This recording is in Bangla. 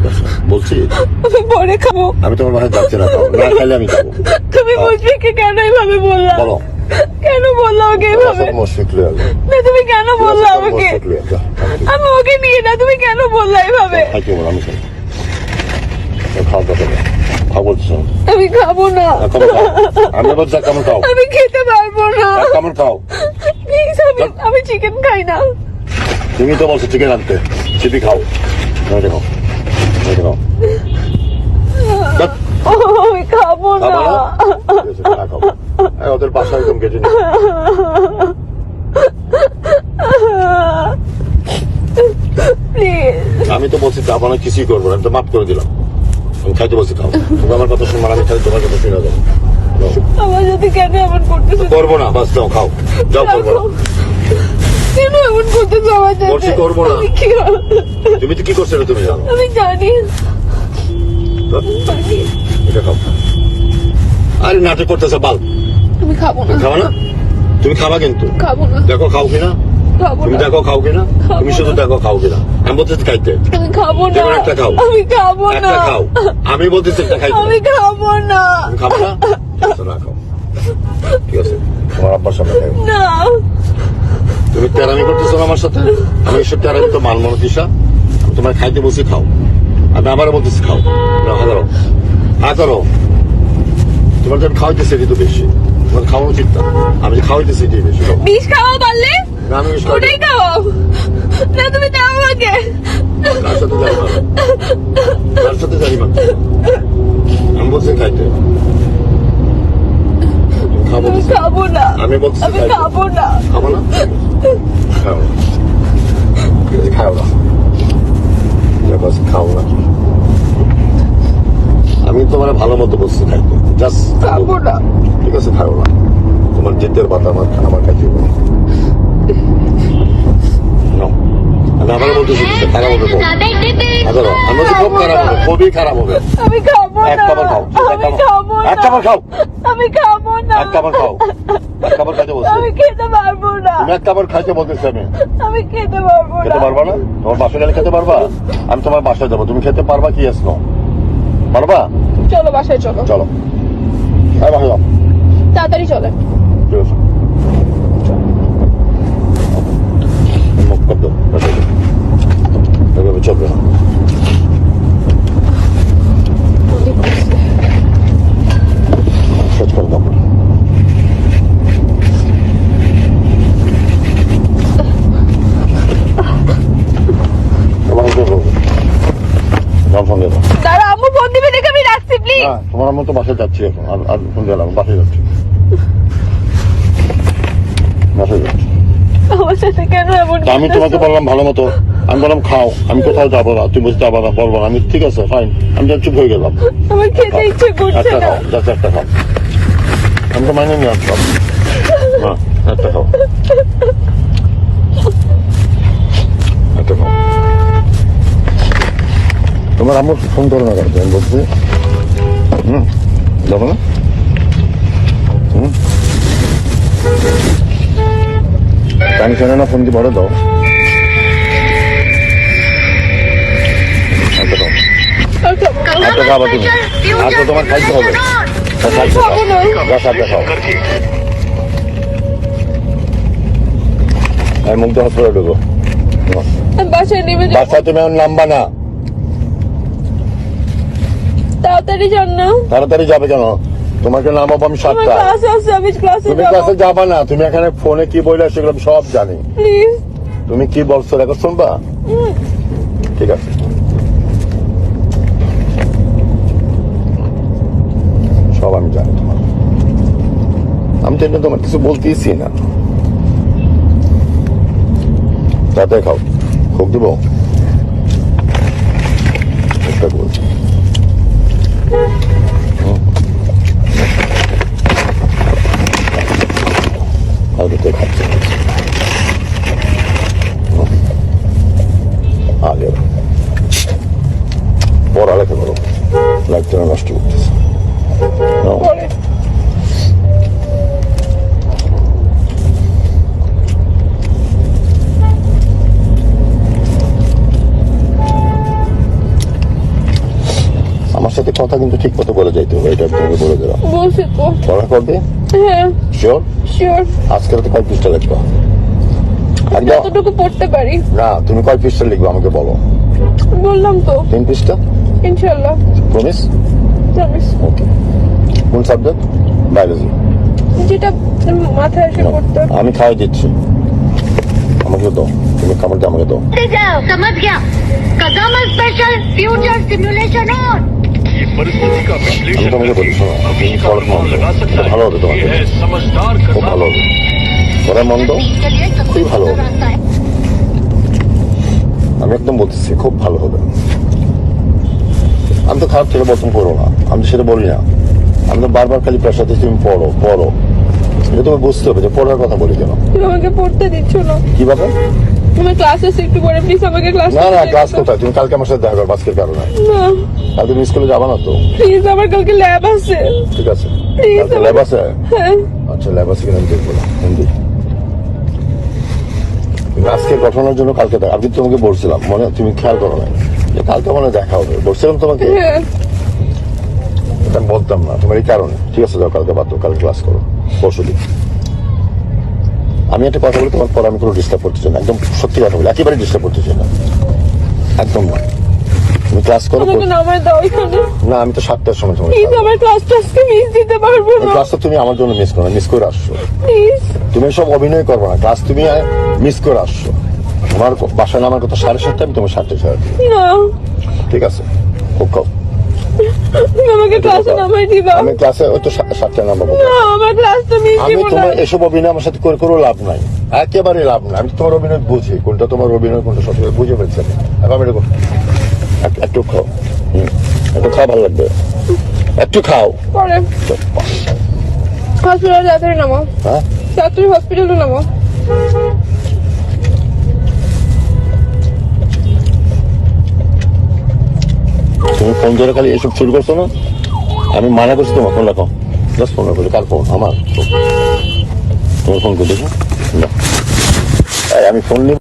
ঠিক আছে বলছি আমি পরে খাব। আমি তোমার বাসায় যাচ্ছি না খাও। না খাইলে আমি যাব তুমি কেন এইভাবে বললা? বলো। কেন বললা ওকে এইভাবে? মুশফিক লয়ে যাবে না তুমি কেন বললা আমাকে? আমি ওকে নিয়ে না তুমি কেন বললা এইভাবে? আমি খাই। খাওয়া দাওয়া করো খাও বলছো আমি খাব না। আমি বলছি এক কেমন খাও। আমি খেতে পারব না। কেমন খাও। প্লিজ আমি আমি চিকেন খাই না। তুমি তো বলছো চিকেন আনতে। চিপি খাও। খাও। আমি খাব না। ওদের একদম তো বলছি যাব না কিছুই করব না। আমি তো মাফ করে দিলাম। আমি খাইতে বলছি খাও তুমি আমার কথা শুনব না, আমি খালি তোমার কথা শুনে যাব। আমার সাথে কেন এমন করতেছো? করব না বাস যাও খাও। যাও করব না। কেন এমন করব না। তুমি তো কি করছ এটা তুমি জানো। আমি জানি। এটা খাও। আরে নাটক করতেছে বাল। আমি খাব না। খাবা না? তুমি খাবা কিন্তু। খাব না। দেখো খাও কিনা। তুমি দেখো খাও কিনা। তুমি শুধু দেখো খাও কিনা। আমি বলতেছি খাইতে। খাব না। একটা খাও। আমি খাব না। একটা খাও। আমি বলতেছি একটা খাইতে। আমি খাব না। তুমি খাব না? না খাও। ঠিক আছে। তোমার আব্বার সামনে না। তুমি তেরামি করতেছো আমার সাথে? আমি এসব তেরামি তো মানব না দিশা। তোমার খাইতে বসে খাও। আমি আবারও বলতেছি খাও। না হা করো তোমার যে আমি খাওয়াইতেছি এটি তো বেশি। তোমার খাওয়ানো উচিত না। আমি যে খাওয়াইতেছি এটি বেশি বিষ খাওয়া না আমি বেশি খাওয়াই খাও না তুমি দাও আমাকে। কার সাথে জানি কার সাথে জানি আমি বলছি খাইতে। খাব আমি খাব না। আমি বলছি আমি খাইতে। খাব না। খাব না? খাও। না খাও না। ঠিক খাও না। আমি তোমার ভালো মতো বসতে খাইতে জাস্ট খাব না। ঠিক আছে খাও না। তোমার জিতের পাতা আমার আমার কাছে হবে না। No. খারাপ হবে খুব। আবারও, আমি বলছি খুব খারাপ হবে খুবই খারাপ হবে। আমি খাব এক না কামড় খাও এক আমি খাব এক না খাও। আমি খাব না। এক কামড় খাও এক কামড় খাইতে বলছি। আমি খেতে পারব না। তুমি এক কামড় খাইতে বলতেছি আমি আমি খেতে পারব না। খেতে পারবা না? তোমার বাসায় গেলে খেতে পারবা? আমি তোমার বাসায় যাব তুমি খেতে পারবা কি এসনো পারবা? চলো বাসায় চলো। চলো। হ্যাঁ বাসায় যাও। তাড়াতাড়ি চলে। ঠিক আছে দাঁড়া আম্মু ফোন দিবে দেখে আমি রাখছি প্লিজ তোমার আমার তো বাসায় যাচ্ছি এখন। আর আর ফোন দিলাম বাসায় যাচ্ছি। বাসায় যাচ্ছি। আমি তোমাকে বললাম ভালো মতো। আমি বললাম খাও আমি কোথাও যাব না তুমি যাব না বলব না। আমি ঠিক আছে ফাইন আমি তো চুপ হয়ে গেলাম। আমার খেতে ইচ্ছে করছে একটা না। খাও জাস্ট একটা খাও। আমি তো মাইনে নিয়ে আসলাম না একটা খাও। একটা খাও। তোমার আমার ফোন করো না কেন আমি বলছি। হুম যাব না? হুম। টাইম না ফোন কি বড় দাও? আচ্ছা খাবা তুমি। আচ্ছা তোমার খাইতে হবে। খাও। খাব না। বাস, খাও। আমি মুগ্ধ হসপিটালে ঢুকো বাসায় নেমে যাব। তুমি এখন নামবা না। তাড়াতাড়ি যান না। তাড়াতাড়ি যাবে কেন? তোমাকে নামাবো আমি সাতটা তুমি ক্লাসে যাবা না। তুমি এখানে ফোনে কি বললে সেগুলো আমি সব জানি। তুমি কি বলছো? দেখো শুনবা? ঠিক আছে সব আমি জানি তোমার এটা তোমার কিছু বলতেইছি না। তাতে খাও খুব দিব? একটা বলছি পড়ালেখা করো। নষ্ট করতেছে। আমার সাথে কথা কিন্তু ঠিক মতো বলে যাইতে হবে এটা আমি তোমাকে বলে দিলাম বলছি তো পড়া করবে হ্যাঁ শিওর শিওর আজকে রাতে কয় পৃষ্ঠা লিখবা একদম যতটুকু পড়তে পারি না তুমি কয় পৃষ্ঠা লিখবে আমাকে বলো বললাম তো তিন পৃষ্ঠা ইনশাল্লাহ প্রমিস প্রমিস ওকে কোন সাবজেক্ট বায়োলজি যেটা মাথায় এসে পড়তে আমি খাওয়াই দিচ্ছি আমাকে দাও তুমি কামড় দিয়ে আমাকে দাও से जाओ समझ गया कदम स्पेशल फ्यूचर सिमुलेशन ऑन ये परिस्थिति का আমি তোমাকে বলি শোনো আমি পড়াশোনা ভালো হবে তোমাকে খুব ভালো হবে। ওরা মন্দ খুবই ভালো হবে। আমি একদম বলতেছি খুব ভালো হবে। আমি তো খারাপ ছেলে বর্তমান করো না। আমি তো সেটা বলি না। আমি তো বারবার খালি প্রেশার দিচ্ছি তুমি পড়ো পড়ো। এটা তোমার বুঝতে হবে যে পড়ার কথা বলি কেন। তুমি আমাকে পড়তে দিচ্ছ না। কি ব্যাপার? তুমি ক্লাসে একটু পরে প্লিজ আমাকে ক্লাস না না ক্লাস কোথায়? তুমি কালকে আমার সাথে দেখা করো আজকের কারণে। না। কালকে তুমি স্কুলে যাবা না তো? প্লিজ আমার কালকে ল্যাব আছে। ঠিক আছে। আমার- ল্যাব আছে? হ্যাঁ। আচ্ছা ল্যাব আছে কিনা আমি দেখব না। হিন্দি। আজকে ঘটনার জন্য কালকে দেখা আমি তোমাকে বলছিলাম মনে তুমি খেয়াল করো না যে কালকে মনে দেখা হবে। বলছিলাম তোমাকে? হ্যাঁ। এটা বলতাম না তোমার এই কারণে। ঠিক আছে যাও কালকে বাদ কালকে ক্লাস করো। পরশু দিন আমি একটা কথা বলি তোমার পর আমি কোনো ডিস্টার্ব করতে চাই না। একদম সত্যি কথা বলি একেবারে ডিস্টার্ব করতে চাই না। একদম না। তুমি ক্লাস করো নামায় দাও না আমি তো সাতটার সময় তোমার প্লিজ আমার ক্লাসটা আজকে মিস দিতে পারব না। ক্লাসটা তুমি আমার জন্য মিস করো মিস করে আসছো। প্লিজ তুমি সব অভিনয় করব না ক্লাস তুমি মিস করে আসছো। আমার বাসায় নামার কথা সাড়ে সাতটা আমি তোমার সাতটা সাড়ে না। ঠিক আছে খুব আমাকে ক্লাসে নামাই দিবা। আমি ক্লাসে ওই তো নামাবো। মিস আমি তোমার এসব অভিনয় আমার সাথে করে কোনো লাভ নাই। একেবারে লাভ নাই। আমি তোমার অভিনয় বুঝি। কোনটা তোমার অভিনয় কোনটা সত্যি বুঝে ফেলছি আমি। আমি একটু খাও। হুম, একটু খাওয়া ভালো লাগবে। একটু খাও। পরে। হসপিটালে তাড়াতাড়ি নামো। হ্যাঁ? তাড়াতাড়ি হসপিটালে নামো। তুমি ফোন ধরে খালি এসব শুরু করছ না? আমি মানা করছি তোমার ফোন রাখো। জাস্ট ফোন রাখো কার ফোন আমার? তোমার ফোন করে দেখো। না। আমি ফোন নিব।